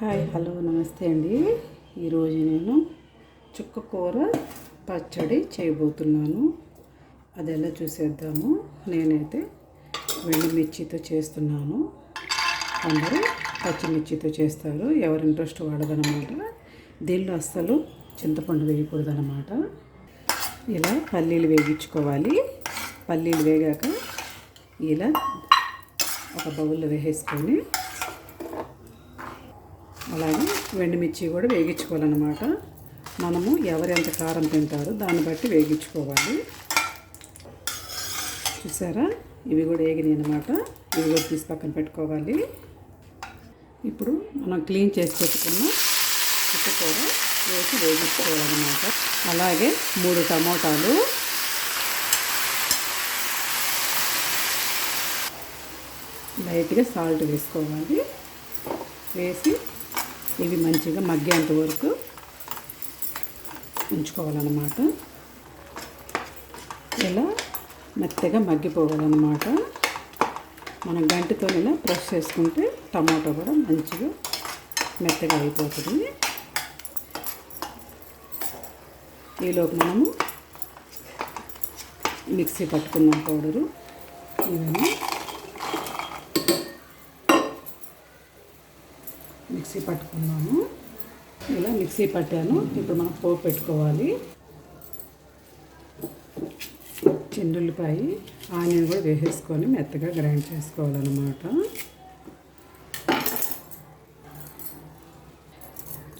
Hi hello నమస్తే అండి. ఈరోజు నేను చుక్క కూర పచ్చడి చేయబోతున్నాను. అది ఎలా చూసేద్దాము? నేనైతే మిర్చితో చేస్తున్నాను. అందరూ పచ్చిమిర్చితో చేస్తారు. ఎవరి ఇంట్రెస్ట్ వాడదనమాట. దీనిలో అస్సలు చింతపండు వేయకూడదు అనమాట ఇలా పల్లీలు వేగించుకోవాలి. పల్లీలు వేగాక ఇలా ఒక బౌల్లో వేసేసుకొని అలాగే వెండిమిర్చి కూడా వేగించుకోవాలన్నమాట. మనము ఎవరు ఎంత కారం తింటారో దాన్ని బట్టి వేగించుకోవాలి. చూసారా? ఇవి కూడా వేగినాయి అనమాట ఇవి కూడా తీసి పక్కన పెట్టుకోవాలి. ఇప్పుడు మనం క్లీన్ చేసి పెట్టుకున్న కూర వేసి వేగించుకోవాలన్నమాట. అలాగే మూడు టమోటాలు. లైట్గా సాల్ట్ వేసుకోవాలి. వేసి ఇవి మంచిగా మగ్గేంత వరకు ఉంచుకోవాలన్నమాట. ఇలా మెత్తగా మగ్గిపోవాలన్నమాట. మనం గంటితో ఇలా ప్రెస్ చేసుకుంటే టమాటో కూడా మంచిగా మెత్తగా అయిపోతుంది. ఈలోపు మనము మిక్సీ పట్టుకున్నాం పౌడరు ఇవన్నీ మిక్సీ పట్టుకున్నాము ఇలా మిక్సీ పట్టాను. ఇప్పుడు మనం పోపు పెట్టుకోవాలి. చెండుల్లిపాయి ఆనియన్ కూడా వేసేసుకొని మెత్తగా గ్రైండ్ చేసుకోవాలన్నమాట.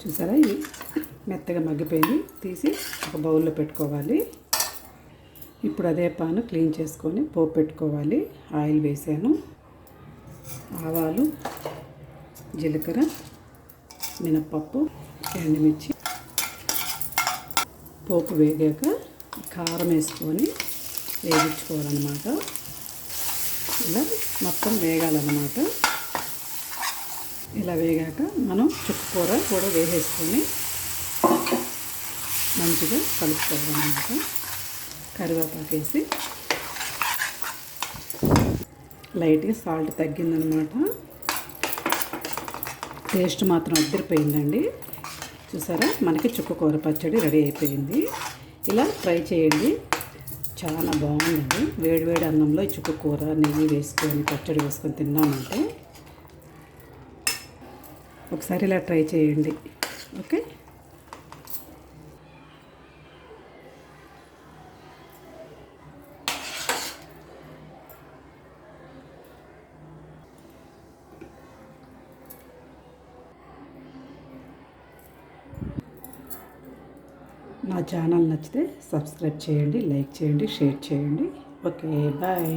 చూసారా? ఇవి మెత్తగా మగ్గిపోయింది. తీసి ఒక బౌల్లో పెట్టుకోవాలి. ఇప్పుడు అదే పాను క్లీన్ చేసుకొని పోపు పెట్టుకోవాలి. ఆయిల్ వేసాను. ఆవాలు జీలకర్ర మినప్పప్పు ఎండుమిర్చి. పోపు వేగాక కారం వేసుకొని వేగించుకోవాలన్నమాట. ఇలా మొత్తం వేగాలన్నమాట. ఇలా వేగాక మనం చుక్కకూర కూడా వేసేసుకొని మంచిగా కలుపుకోవాలన్నమాట. కరివేపాకు వేసి లైట్గా సాల్ట్ తగ్గిందనమాట టేస్ట్ మాత్రం అద్దరిపోయిందండి. చూసారా? మనకి చుక్క కూర పచ్చడి రెడీ అయిపోయింది. ఇలా ట్రై చేయండి. చాలా బాగుందండి. వేడివేడి అన్నంలో ఈ చుక్క కూర నెయ్యి వేసుకొని పచ్చడి వేసుకొని తిన్నామంటే ఒకసారి ఇలా ట్రై చేయండి. ఓకే? నా ఛానల్ నచ్చితే సబ్స్క్రైబ్ చేయండి లైక్ చేయండి షేర్ చేయండి. Okay bye.